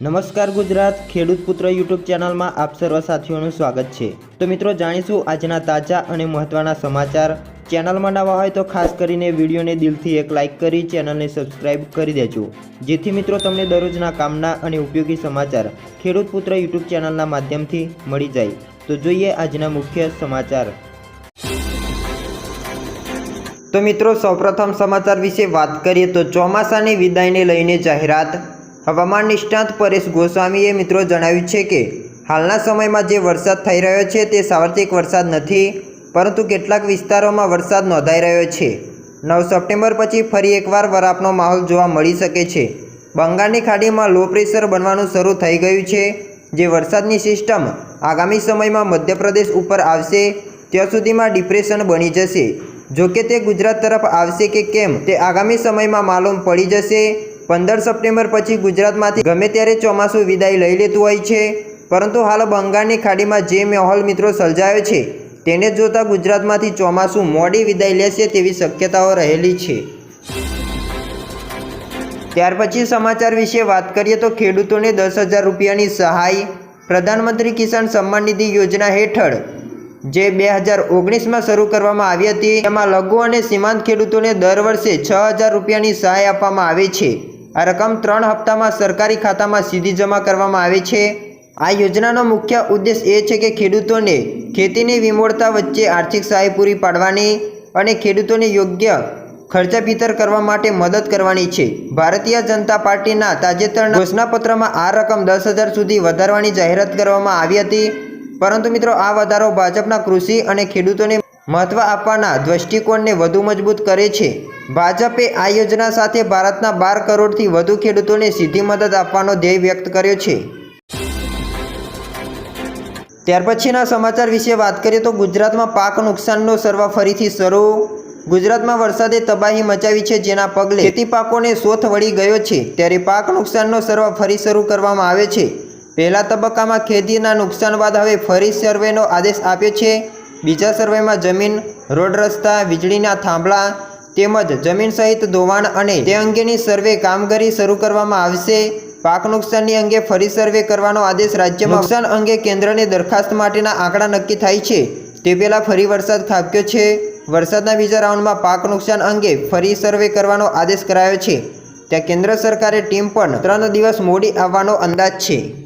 નમસ્કાર ગુજરાત ખેડૂત પુત્ર યુટ્યુબ ચેનલમાં આપ સર્વ સાથીઓનું સ્વાગત છે. તો મિત્રો જાણીશું આજના તાજા અને મહત્ત્વના સમાચાર. ચેનલમાં નવા હોય તો ખાસ કરીને વિડીયોને દિલથી એક લાઇક કરી, ચેનલને સબસ્ક્રાઇબ કરી દેજો. જેથી મિત્રો તમને દરરોજના કામના અને ઉપયોગી સમાચાર ખેડૂત પુત્ર યુટ્યુબ ચેનલના માધ્યમથી મળી જાય. તો જોઈએ આજના મુખ્ય સમાચાર. તો મિત્રો સૌપ્રથમ સમાચાર વિશે વાત કરીએ તો ચોમાસાની વિદાયને લઈને જાહેરાત હવામાન નિષ્ણાત પરેશ ગોસ્વામીએ મિત્રો જણાવ્યું છે કે, હાલના સમયમાં જે વરસાદ થઈ રહ્યો છે તે સાર્વત્રિક વરસાદ નથી, પરંતુ કેટલાક વિસ્તારોમાં વરસાદ નોંધાઈ રહ્યો છે. નવ સપ્ટેમ્બર પછી ફરી એકવાર વરાપનો માહોલ જોવા મળી શકે છે. બંગાળની ખાડીમાં લો પ્રેશર બનવાનું શરૂ થઈ ગયું છે. જે વરસાદની સિસ્ટમ આગામી સમયમાં મધ્યપ્રદેશ ઉપર આવશે, ત્યાં સુધીમાં ડિપ્રેશન બની જશે. જો કે તે ગુજરાત તરફ આવશે કે કેમ તે આગામી સમયમાં માલુમ પડી જશે. પંદર સપ્ટેમ્બર પછી ગુજરાતમાંથી ગમે ત્યારે ચોમાસું વિદાય લઈ લેતું હોય છે. પરંતુ હાલ બંગાળની ખાડીમાં જે માહોલ મિત્રો સર્જાયો છે, તેને જોતા ગુજરાતમાંથી ચોમાસું મોડી વિદાય લેશે તેવી શક્યતાઓ રહેલી છે. ત્યાર પછી સમાચાર વિશે વાત કરીએ તો ખેડૂતોને દસ હજાર રૂપિયાની સહાય પ્રધાનમંત્રી કિસાન સન્માન નિધિ યોજના હેઠળ જે બે હજાર ઓગણીસમાં શરૂ કરવામાં આવી હતી, તેમાં લઘુ અને સીમાંત ખેડૂતોને દર વર્ષે છ હજાર રૂપિયાની સહાય આપવામાં આવે છે. આ રકમ ત્રણ હપ્તામાં સરકારી ખાતામાં સીધી જમા કરવામાં આવે છે. આ યોજનાનો મુખ્ય ઉદ્દેશ એ છે કે ખેડૂતોને ખેતીની વિમોળતા વચ્ચે આર્થિક સહાય પૂરી પાડવાની અને ખેડૂતોને યોગ્ય ખર્ચા ભીતર કરવા માટે મદદ કરવાની છે. ભારતીય જનતા પાર્ટીના તાજેતરના ઘોષણાપત્રમાં આ રકમ દસ હજાર સુધી વધારવાની જાહેરાત કરવામાં આવી હતી. પરંતુ મિત્રો, આ વધારો ભાજપના કૃષિ અને ખેડૂતોને મહત્વ આપવાના દ્રષ્ટિકોણને વધુ મજબૂત કરે છે. ભાજપે આ યોજના સાથે ભારતના બાર કરોડથી વધુ ખેડૂતોને સીધી મદદ આપવાનો ધ્યેય વ્યક્ત કર્યો છે. ત્યાર પછીના સમાચાર વિશે વાત કરીએ તો ગુજરાતમાં પાક નુકસાનનો સર્વ ફરીથી શરૂ. ગુજરાતમાં વરસાદે તબાહી મચાવી છે જેના પગલે ખેતી પાકોને શોથ વળી ગયો છે. ત્યારે પાક નુકસાનનો સર્વ ફરી શરૂ કરવામાં આવે છે. પહેલા તબક્કામાં ખેતીના નુકસાન બાદ હવે ફરી સર્વેનો આદેશ આપ્યો છે. બીજા સર્વેમાં જમીન, રોડ રસ્તા, વીજળીના થાંભલા તેમજ જમીન સહિત ધોવાણ અને તે અંગેની સર્વે કામગીરી શરૂ કરવામાં આવશે. પાક નુકસાનની અંગે ફરી સર્વે કરવાનો આદેશ રાજ્યમાં નુકસાન અંગે કેન્દ્રની દરખાસ્ત માટેના આંકડા નક્કી થાય છે. તે પહેલાં ફરી વરસાદ ખાબક્યો છે. વરસાદના બીજા રાઉન્ડમાં પાક નુકસાન અંગે ફરી સર્વે કરવાનો આદેશ કરાયો છે. ત્યાં કેન્દ્ર સરકારે ટીમ પણ ત્રણ દિવસ મોડી આવવાનો અંદાજ છે.